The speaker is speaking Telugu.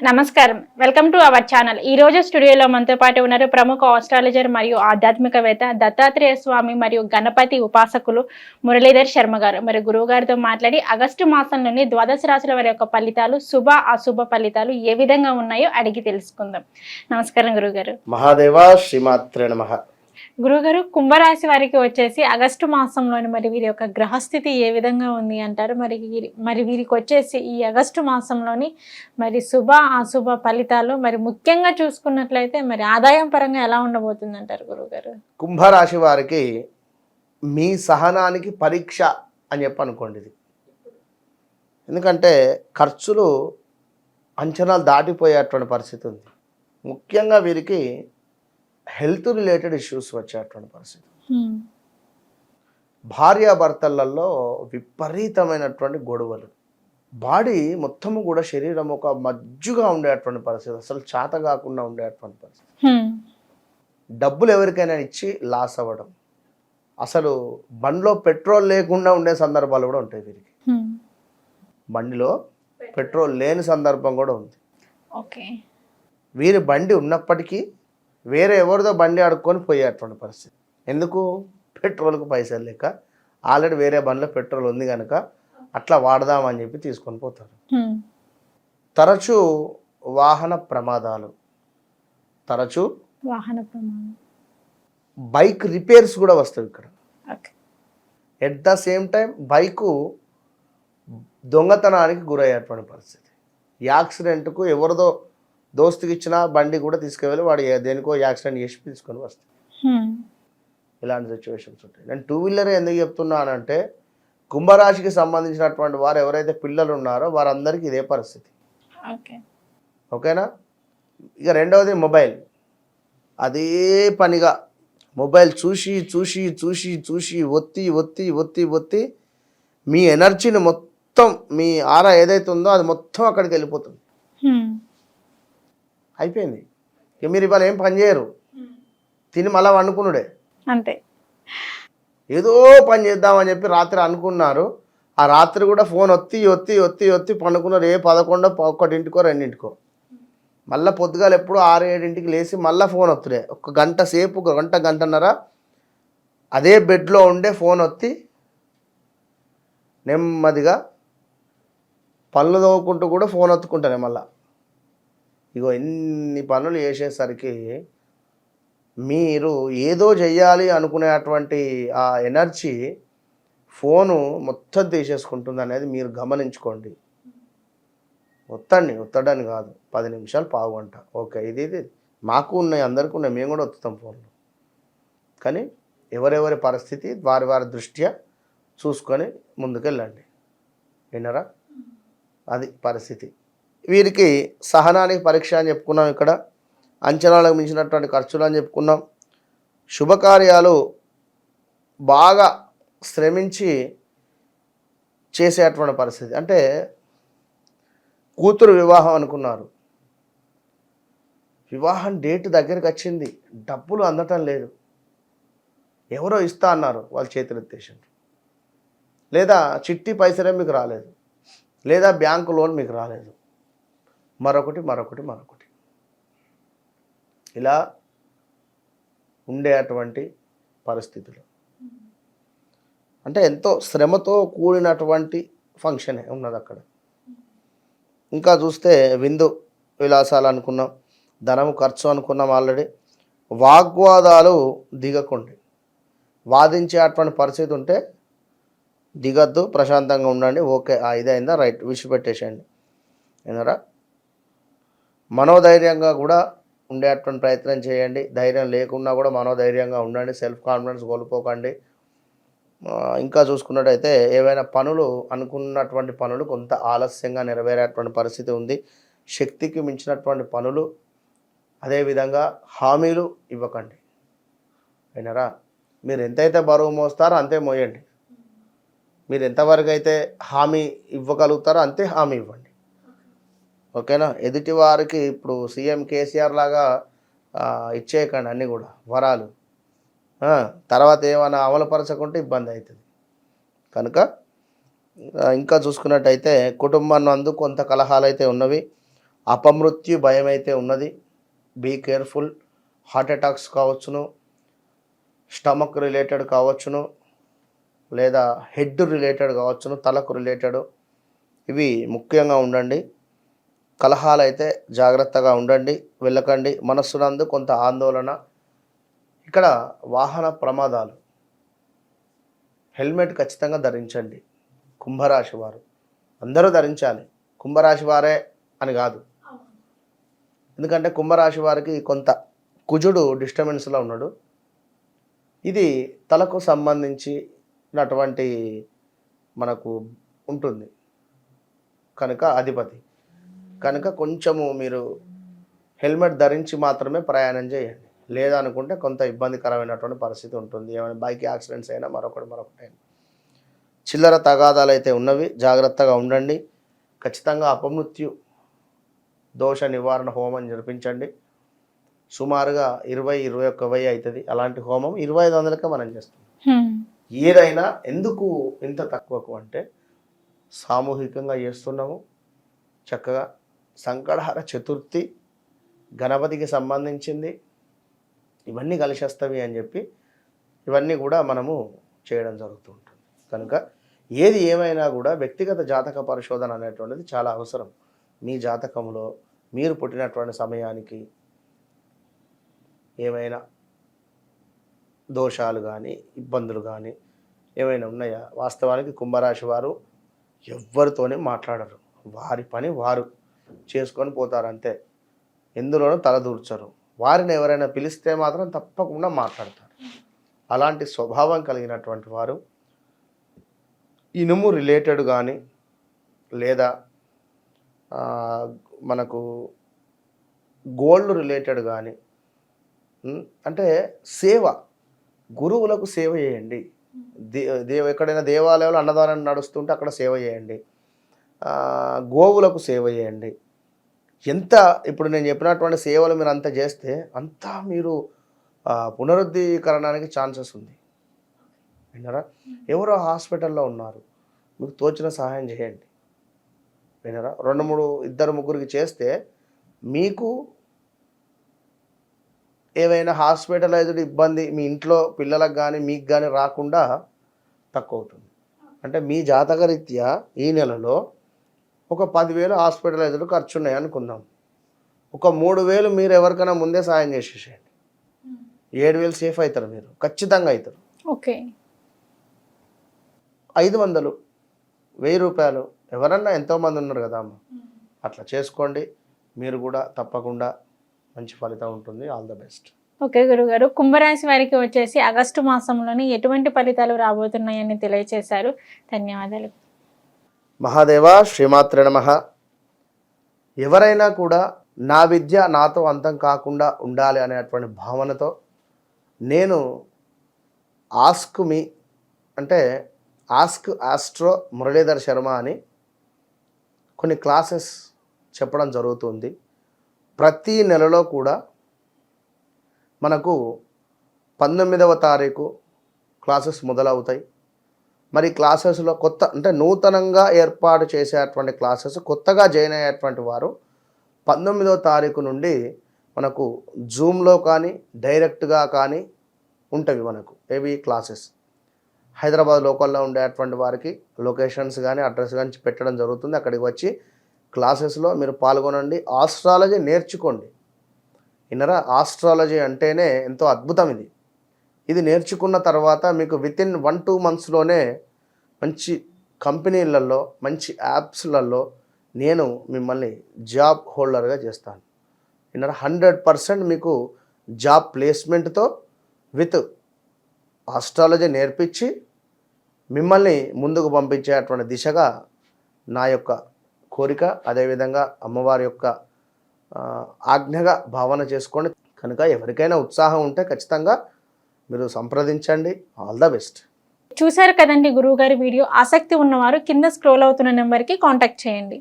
నమస్కారం. వెల్కమ్ టు అవర్ ఛానల్ ఈ రోజు స్టూడియోలో మనతో పాటు ఉన్నారు ప్రముఖ ఆస్ట్రాలజర్ మరియు ఆధ్యాత్మికవేత్త దత్తాత్రేయ స్వామి మరియు గణపతి ఉపాసకులు మురళీధర్ శర్మ గారు. మరి గురువు గారితో మాట్లాడి ఆగస్టు మాసంలోని ద్వాదశ రాశుల వారి యొక్క ఫలితాలు శుభ అశుభ ఫలితాలు ఏ విధంగా ఉన్నాయో అడిగి తెలుసుకుందాం. నమస్కారం గురుగారు మహాదేవ శ్రీమాత్రే నమ. గురుగారు కుంభరాశి వారికి వచ్చేసి ఆగస్టు మాసంలోని మరి వీరి యొక్క గ్రహస్థితి ఏ విధంగా ఉంది అంటారు? మరి వీరి మరి వీరికి వచ్చేసి ఈ ఆగస్టు మాసంలోని మరి శుభ అశుభ ఫలితాలు మరి ముఖ్యంగా చూసుకున్నట్లయితే మరి ఆదాయం పరంగా ఎలా ఉండబోతుంది అంటారు గురుగారు? కుంభరాశి వారికి మీ సహనానికి పరీక్ష అని చెప్పి అనుకోండి ఇది. ఎందుకంటే ఖర్చులు అంచనాలు దాటిపోయేటువంటి పరిస్థితి ఉంది. ముఖ్యంగా వీరికి హెల్త్ రిలేటెడ్ ఇష్యూస్ వచ్చేటువంటి పరిస్థితి. భార్యాభర్తలలో విపరీతమైనటువంటి గొడవలు. బాడీ మొత్తము కూడా శరీరం ఒక మజ్జుగా ఉండేటువంటి పరిస్థితి. అసలు చేత కాకుండా ఉండేటువంటి పరిస్థితి. డబ్బులు ఎవరికైనా ఇచ్చి లాస్ అవ్వడం. అసలు బండిలో పెట్రోల్ లేకుండా ఉండే సందర్భాలు కూడా ఉంటాయి వీరికి. బండిలో పెట్రోల్ లేని సందర్భం కూడా ఉంది. ఓకే. వీరి బండి ఉన్నప్పటికీ వేరే ఎవరిదో బండి ఆడుకొని పోయేటువంటి పరిస్థితి. ఎందుకు? పెట్రోల్కి పైసలు లేక ఆల్రెడీ వేరే బండిలో పెట్రోల్ ఉంది కనుక అట్లా వాడదామని చెప్పి తీసుకొని పోతారు. తరచూ వాహన ప్రమాదాలు. తరచూ వాహన ప్రమాదం. బైక్ రిపేర్స్ కూడా వస్తాయి ఇక్కడ. At the same time bike దొంగతనానికి గురయ్యేటువంటి పరిస్థితి. యాక్సిడెంట్కు ఎవరిదో దోస్తుకి ఇచ్చిన బండి కూడా తీసుకువెళ్ళి వాడు దేనికో యాక్సిడెంట్ చేసి తీసుకొని వస్తాయి ఇలాంటి సిచ్యువేషన్స్ ఉంటాయి. నేను టూ వీలర్ ఎందుకు చెప్తున్నానంటే కుంభరాశికి సంబంధించినటువంటి వారు ఎవరైతే పిల్లలు ఉన్నారో వారందరికీ ఇదే పరిస్థితి. ఓకే. ఓకేనా? ఇక రెండవది మొబైల్. అదే పనిగా మొబైల్ చూసి చూసి చూసి చూసి ఒత్తి ఒత్తి ఒత్తి ఒత్తి మీ ఎనర్జీని మొత్తం మీ ఆరా ఏదైతే ఉందో అది మొత్తం అక్కడికి వెళ్ళిపోతుంది. అయిపోయింది. ఇక మీరు ఇవాళ ఏం పని చేయరు. తిని మళ్ళా వండుకునుడే. అంతే. ఏదో పని చేద్దామని చెప్పి రాత్రి అనుకున్నారు. ఆ రాత్రి కూడా ఫోన్ ఒత్తి ఒత్తి ఒత్తి ఒత్తి పండుకున్నారు. ఏ పదకొండో ఒకటింటికో రెండింటికో. మళ్ళీ పొద్దుగాల ఎప్పుడు ఆరు ఏడింటికి లేచి మళ్ళీ ఫోన్ ఒత్తుడే. ఒక గంట సేపు ఒక గంట గంటన్నర అదే బెడ్లో ఉండే ఫోన్ ఒత్తి నెమ్మదిగా పనులు తవ్వుకుంటూ కూడా ఫోన్ ఒత్తుకుంటానే మళ్ళా. ఇగో ఎన్ని పనులు చేసేసరికి మీరు ఏదో చెయ్యాలి అనుకునేటువంటి ఆ ఎనర్జీ ఫోను మొత్తం తీసేసుకుంటుంది అనేది మీరు గమనించుకోండి. ఒత్తండి ఒత్తడని కాదు. పది నిమిషాలు పావుగంట ఓకే ఇది ఇది. మాకు ఉన్నాయి అందరికీ ఉన్నాయి. మేము కూడా ఒత్తుతాం ఫోన్లు. కానీ ఎవరెవరి పరిస్థితి వారి వారి దృష్ట్యా చూసుకొని ముందుకెళ్ళండి. విన్నారా? అది పరిస్థితి. వీరికి సహనానికి పరీక్ష అని చెప్పుకున్నాం ఇక్కడ. అంచనాలకు మించినటువంటి ఖర్చులు అని చెప్పుకున్నాం. శుభకార్యాలు బాగా శ్రమించి చేసేటువంటి పరిస్థితి. అంటే కూతురు వివాహం అనుకున్నారు. వివాహం డేట్ దగ్గరికి వచ్చింది. డబ్బులు అందటం లేదు. ఎవరో ఇస్తా అన్నారు వాళ్ళ చేతులు ఎత్తేసిండ్రు. లేదా చిట్టి పైసలే మీకు రాలేదు. లేదా బ్యాంకు లోన్ మీకు రాలేదు. మరొకటి మరొకటి మరొకటి. ఇలా ఉండే అటువంటి పరిస్థితులు. అంటే ఎంతో శ్రమతో కూడినటువంటి ఫంక్షనే ఉన్నది అక్కడ ఇంకా చూస్తే విందు విలాసాలు అనుకున్నాం ధనము ఖర్చు అనుకున్నాం ఆల్రెడీ. వాగ్వాదాలు దిగకండి. వాదించేటువంటి పరిస్థితి ఉంటే దిగద్దు ప్రశాంతంగా ఉండండి. ఓకే ఆ ఇదైందా? రైట్ విడిచిపెట్టేసేయండి. విన్నారా? మనోధైర్యంగా కూడా ఉండేటువంటి ప్రయత్నం చేయండి. ధైర్యం లేకున్నా కూడా మనోధైర్యంగా ఉండండి. సెల్ఫ్ కాన్ఫిడెన్స్ కోల్పోకండి. ఇంకా చూసుకున్నట్టయితే ఏవైనా పనులు అనుకున్నటువంటి పనులు కొంత ఆలస్యంగా నెరవేరేటువంటి పరిస్థితి ఉంది. శక్తికి మించినటువంటి పనులు అదేవిధంగా హామీలు ఇవ్వకండి. అయినరా? మీరు ఎంతైతే బరువు మోస్తారో అంతే మోయండి. మీరు ఎంతవరకు అయితే హామీ ఇవ్వగలుగుతారో అంతే హామీ ఇవ్వండి. ఓకేనా? ఎదుటి వారికి ఇప్పుడు సీఎం కేసీఆర్ లాగా ఇచ్చేయకండి అన్నీ కూడా వరాలు. తర్వాత ఏమైనా అమలుపరచకుంటే ఇబ్బంది అవుతుంది. కనుక ఇంకా చూసుకున్నట్టయితే కుటుంబం అందు కొంత కలహాలు అయితే ఉన్నవి అపమృత్యు భయం అయితే ఉన్నది. బీ కేర్ఫుల్ హార్ట్ అటాక్స్ కావచ్చును స్టమక్ రిలేటెడ్ కావచ్చును లేదా హెడ్ రిలేటెడ్ కావచ్చును తలకు రిలేటెడ్ ఇవి ముఖ్యంగా ఉండండి. కలహాలు అయితే జాగ్రత్తగా ఉండండి వెళ్ళకండి. మనస్సునందు కొంత ఆందోళన. ఇక్కడ వాహన ప్రమాదాలు. హెల్మెట్ ఖచ్చితంగా ధరించండి. కుంభరాశి వారు. అందరూ ధరించాలి. కుంభరాశి వారే అని కాదు. ఎందుకంటే కుంభరాశి వారికి కొంత కుజుడు డిస్టర్బెన్స్లో ఉన్నాడు. ఇది తలకు సంబంధించినటువంటి మనకు ఉంటుంది. కనుక అధిపతి. కనుక కొంచెము మీరు హెల్మెట్ ధరించి మాత్రమే ప్రయాణం చేయండి. లేదనుకుంటే కొంత ఇబ్బందికరమైనటువంటి పరిస్థితి ఉంటుంది. ఏమైనా బైక్ యాక్సిడెంట్స్ అయినా మరొకటి మరొకటి అయినా. చిల్లర తగాదాలు అయితే ఉన్నవి. జాగ్రత్తగా ఉండండి. ఖచ్చితంగా అపమృత్యు దోష నివారణ హోమం జరిపించండి. సుమారుగా ఇరవై ఇరవై ఒక్క వెయ్యి అవుతుంది అలాంటి హోమం ఇరవై ఐదు వందలకే మనం చేస్తాం. ఏదైనా ఎందుకు ఇంత తక్కువకు అంటే సామూహికంగా చేస్తున్నాము. చక్కగా సంకటహర చతుర్థి గణపతికి సంబంధించింది. ఇవన్నీ కలిసేస్తవి అని చెప్పి ఇవన్నీ కూడా మనము చేయడం జరుగుతూ ఉంటుంది కనుక ఏది ఏమైనా కూడా వ్యక్తిగత జాతక పరిశోధన అనేటువంటిది చాలా అవసరం. మీ జాతకంలో మీరు పుట్టినటువంటి సమయానికి ఏమైనా దోషాలు కానీ ఇబ్బందులు కానీ ఏమైనా ఉన్నాయా? వాస్తవానికి కుంభరాశి వారు ఎవ్వరితోనే మాట్లాడరు. వారి పని వారు. చేసుకొని పోతారు అంతే. ఎందులోనూ తలదూర్చరు. వారిని ఎవరైనా పిలిస్తే మాత్రం తప్పకుండా మాట్లాడతారు. అలాంటి స్వభావం కలిగినటువంటి వారు ఇనుము రిలేటెడ్ కానీ లేదా మనకు గోల్డ్ రిలేటెడ్ కానీ అంటే సేవ గురువులకు సేవ చేయండి. దే దేవ ఎక్కడైనా దేవాలయంలో అన్నదానం నడుస్తుంటే అక్కడ సేవ చేయండి. గోవులకు సేవ చేయండి. ఎంత ఇప్పుడు నేను చెప్పినటువంటి సేవలు మీరు అంత చేస్తే అంతా మీరు పునరుద్ధీకరణానికి ఛాన్సెస్ ఉంది. విన్నారా? ఎవరో హాస్పిటల్లో ఉన్నారు. మీకు తోచిన సహాయం చేయండి. విన్నారా? రెండు మూడు ఇద్దరు ముగ్గురికి చేస్తే మీకు ఏవైనా హాస్పిటలైజ్డ్ ఇబ్బంది మీ ఇంట్లో పిల్లలకు కానీ మీకు కానీ రాకుండా తక్కువ అవుతుంది. అంటే మీ జాతకరీత్యా ఈ నెలలో ఒక పదివేలు హాస్పిటలైజ్డ్ ఖర్చు ఉన్నాయి అనుకుందాం. ఒక మూడు వేలు మీరు ఎవరికైనా ముందే సాయం చేసేసేయండి. ఏడు వేలు సేఫ్ అవుతారు మీరు. ఖచ్చితంగా అవుతారు. ఓకే. ఐదు వందలు వెయ్యి రూపాయలు ఎవరన్నా ఎంతోమంది ఉన్నారు కదా అమ్మ. అట్లా చేసుకోండి. మీరు కూడా తప్పకుండా మంచి ఫలితం ఉంటుంది. All the best. ఓకే గురుగారు. కుంభరాశి వారికి వచ్చేసి ఆగస్టు మాసంలోని ఎటువంటి ఫలితాలు రాబోతున్నాయని తెలియజేశారు ధన్యవాదాలు. మహాదేవ శ్రీమాత్ర నమ. ఎవరైనా కూడా నా విద్య నాతో అంతం కాకుండా ఉండాలి అనేటువంటి భావనతో నేను ఆస్క్ మీ అంటే ఆస్క్ ఆస్ట్రో మురళీధర్ శర్మ అని కొన్ని క్లాసెస్ చెప్పడం జరుగుతుంది. ప్రతి నెలలో కూడా మనకు పంతొమ్మిదవ తారీఖు క్లాసెస్ మొదలవుతాయి. మరి క్లాసెస్లో కొత్త అంటే నూతనంగా ఏర్పాటు చేసేటువంటి క్లాసెస్ కొత్తగా జాయిన్ అయ్యేటువంటి వారు పంతొమ్మిదవ తారీఖు నుండి మనకు జూమ్లో కానీ డైరెక్ట్గా కానీ ఉంటవి మనకు ఏవి క్లాసెస్. హైదరాబాద్ లోకల్లో ఉండేటువంటి వారికి లొకేషన్స్ కానీ అడ్రస్ కానీ పెట్టడం జరుగుతుంది. అక్కడికి వచ్చి క్లాసెస్లో మీరు పాల్గొనండి. ఆస్ట్రాలజీ నేర్చుకోండి. ఇన్నరా ఆస్ట్రాలజీ అంటేనే ఎంతో అద్భుతం ఇది. ఇది నేర్చుకున్న తర్వాత మీకు విత్ ఇన్ వన్ టూ మంత్స్లోనే మంచి కంపెనీలలో మంచి యాప్స్లలో నేను మిమ్మల్ని జాబ్ హోల్డర్గా చేస్తాను. ఇన్నర హండ్రెడ్ పర్సెంట్ మీకు జాబ్ ప్లేస్మెంట్తో విత్ ఆస్ట్రాలజీ నేర్పించి మిమ్మల్ని ముందుకు పంపించేటువంటి దిశగా నా యొక్క కోరిక అదేవిధంగా అమ్మవారి యొక్క ఆజ్ఞగా భావన చేసుకోండి. కనుక ఎవరికైనా ఉత్సాహం ఉంటే ఖచ్చితంగా మీరు సంప్రదించండి. ఆల్ ద బెస్ట్ చూశారు కదండి గురువుగారి వీడియో. ఆసక్తి ఉన్నవారు కింద స్క్రోల్ అవుతున్న నెంబర్కి కాంటాక్ట్ చేయండి.